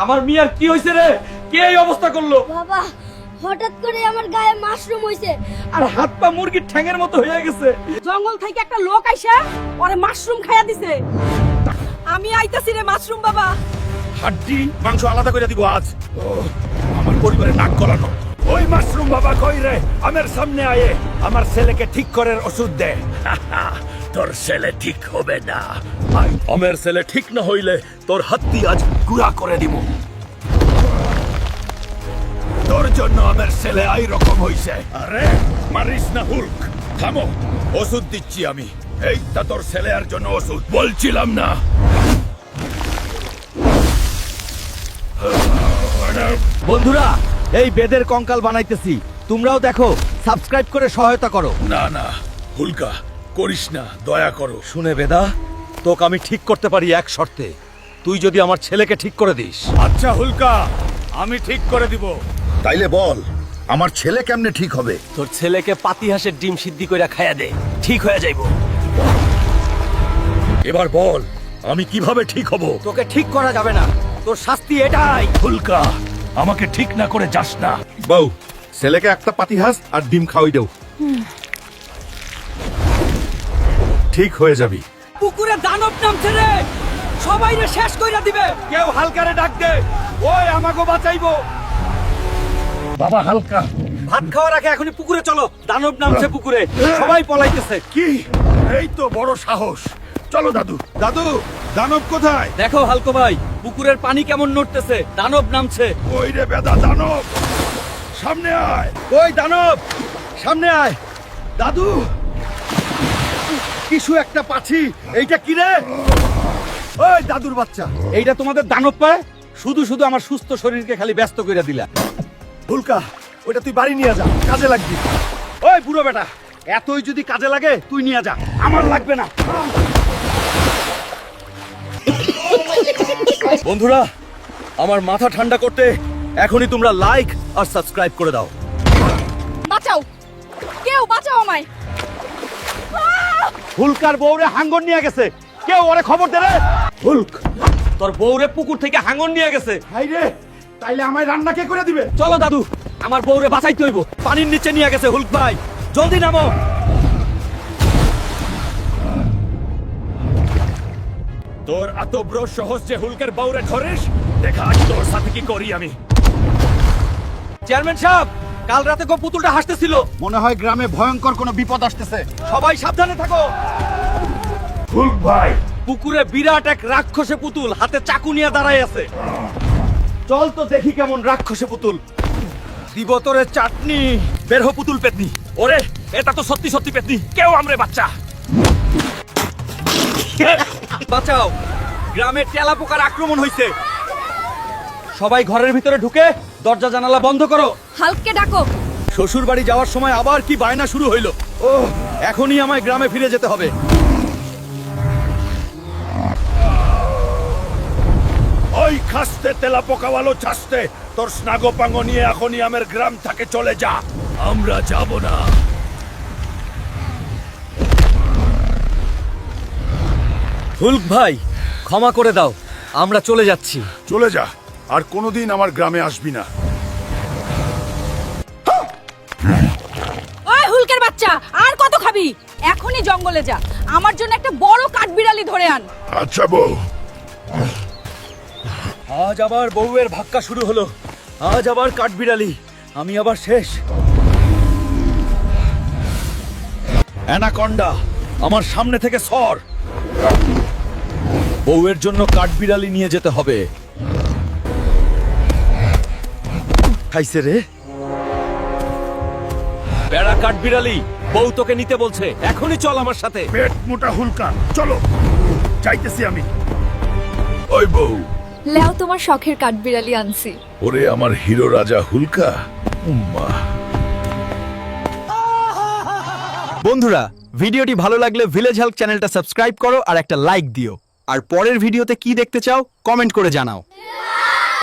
আমার মিয়ার কি হয়েছে রে? কে এই অবস্থা করল? বাবা হঠাৎ করে আমার গায়ে মাশরুম হইছে। আর হাত পা মুরগির ঠ্যাঙের মতো হয়ে গেছে। জঙ্গল থেকে একটা লোক আইসা ওরে মাশরুম খাইয়া দিছে। আমি আইতাছি রে মাশরুম বাবা। হাড্ডি মাংস আলাদা করে দিব আজ। ও, আমার পরিবারে নাক গলানো। ওই মাশরুম বাবা কই রে? আমার সামনে আয়ে আমার ছেলেকে ঠিক করার ওষুধ দে। তোর ছেলে ঠিক হবে না। আই, আমার ছেলে ঠিক না হইলে তোর হাত্তি আজ গুড়া করে দিব তোর জন্য আমার ছেলে আই রকম হইছে। আরে মারিস না হুলক। থামো ওষুধ দিচ্ছি আমি। এই তা তোর ছেলে আর জন্য ওষুধ বলছিলাম না। বন্ধুরা এই বেদের কঙ্কাল বানাইতেছি। তোমরাও দেখো সাবস্ক্রাইব করে সহায়তা করো। না না হুলকা করিস না দয়া করো। শুনে বেদা তোকে আমি ঠিক করতে পারি এক শর্তে। তুই যদি আমার ছেলেকে ঠিক করে দিস। আচ্ছা হুলকা আমি ঠিক করে দিব। তাইলে বল আমার ছেলে কেমনে ঠিক হবে? তোর ছেলেকে পাতিহাসের ডিম সিদ্ধি কইরা খাইয়া দে ঠিক হয়ে যাইব। এবার বল আমি কীভাবে ঠিক হব? তোকে ঠিক করা যাবে না তোর শাস্তি এটাই। হুলকা আমাকে ঠিক না করে যাস না। বউ ছেলেকে একটা পাতিহাস আর ডিম খাওয়াই দেও। ঠিক হয়ে যাবি। পুকুরে দানব নামছে রে। সবাই রে শেষ কইরা দিবে। কেউ হালকারে ডাক দে। ওই আমাকে বাঁচাইবো। বাবা হালকা। ভাত খাওয়ার আগে এখনই পুকুরে চলো। দানব নামছে পুকুরে। সবাই পলাইতেছে। কি? এই তো বড় সাহস। চলো দাদু। দাদু দানব কোথায়? দেখো হালকো ভাই পুকুরের পানি কেমন নড়তেছে। দানব নামছে। ওই রে বেদা দানব। সামনে আয়। ওই দানব সামনে আয়। দাদু। কিছু একটা পাছি এইটা কি রে? ওই দাদুর বাচ্চা। এইটা তোমাদের দানব পায়? শুধু শুধু আমার সুস্থ শরীরকে খালি ব্যস্ত করে দিলা। ভুলকা ওইটা তুই বাড়ি নিয়ে যা কাজে লাগবি। ওই বুড়ো বেটা এতই যদি কাজে লাগে তুই নিয়ে যা। আমার লাগবে না। বন্ধুরা আমার মাথা ঠান্ডা করতে এখনই তোমরা লাইক আর সাবস্ক্রাইব করে দাও। বাঁচাও। কেউ বাঁচাও আমায়। হুলকার বউরে হাঙ্গর নিয়ে গেছে। কেউ ওরে খবর দে রে? হুলক তোর বউরে পুকুর থেকে হাঙ্গর নিয়ে গেছে। হাই রে তাইলে আমায় রান্না কে করে দিবে? চলো দাদু আমার বউরে বাঁচাইতে হইব। পানির নিচে নিয়ে গেছে হুলক ভাই। জলদি নামো। তোর এত বড় সহজ যে হুলকের বউরে ধরিস দেখা তোর সাথে কি করি আমি। চেয়ারম্যান সাহেব কাল রাতে কো পুতুলটা হাসতেছিল। মনে হয় গ্রামে ভয়ঙ্কর কোনো বিপদ আসতেছে। সবাই সাবধানে থাকো। হুলক ভাই। পুকুরে বিরাট এক রাক্ষসে পুতুল হাতে চাকু নিয়ে দাঁড়ায় আছে। চল তো দেখি কেমন রাক্ষসে পুতুল। দিব তোরে চাটনি বের হো পুতুল পেতনি। ওরে এটা তো সত্যি সত্যি পেতনি। কেউ আমরে বাচ্চা। বাঁচাও। গ্রামে টেলা পোকার আক্রমণ হইছে। সবাই ঘরের ভিতরে ঢুকে দরজা জানালা বন্ধ করো। হালককে ডাকো। শ্বশুর বাড়ি যাওয়ার সময় আবার কি বায়না শুরু হইল? ও এখনই আমায় গ্রামে ফিরে যেতে হবে। ওই খাসতে তেলা পোকাওয়ালো চাষতে তোর স্নাগো পাঙ্গো নিয়ে এখনই আমার গ্রাম থেকে চলে যা। আমরা যাব না। হুলক ভাই ক্ষমা করে দাও আমরা চলে যাচ্ছি। চলে যা। আর কোনোদিন আমার গ্রামে আসবি না। ওই হুলকের বাচ্চা আর কত খাবি? এখনই জঙ্গলে যা। আমার জন্য একটা বড় কাঠবিড়ালি ধরে আন। আচ্ছা বউ। আজ আবার বউয়ের ভাক্কা শুরু হলো। আজ আবার কাঠবিড়ালি। আমি আবার শেষ। অ্যানাকন্ডা আমার সামনে থেকে সর। বউয়ের জন্য কাঠবিড়ালি নিয়ে যেতে হবে। খাইছে রে। বেড়া কাঠবিড়ালি বউ তোকে নিতে বলছে। এখনই চল আমার সাথে। পেট মোটা হুলকা চলো। যাইতেছি আমি। ওই বউ। লেও তোমার শখের কাঠবিড়ালি আনছি। ওরে আমার হিরো রাজা হুলকা। উম্মা। বন্ধুরা ভিডিওটি ভালো লাগলে ভিলেজ হেল্প চ্যানেলটা সাবস্ক্রাইব করো আর একটা লাইক দিও। আর পরের ভিডিওতে কি দেখতে চাও কমেন্ট করে জানাও।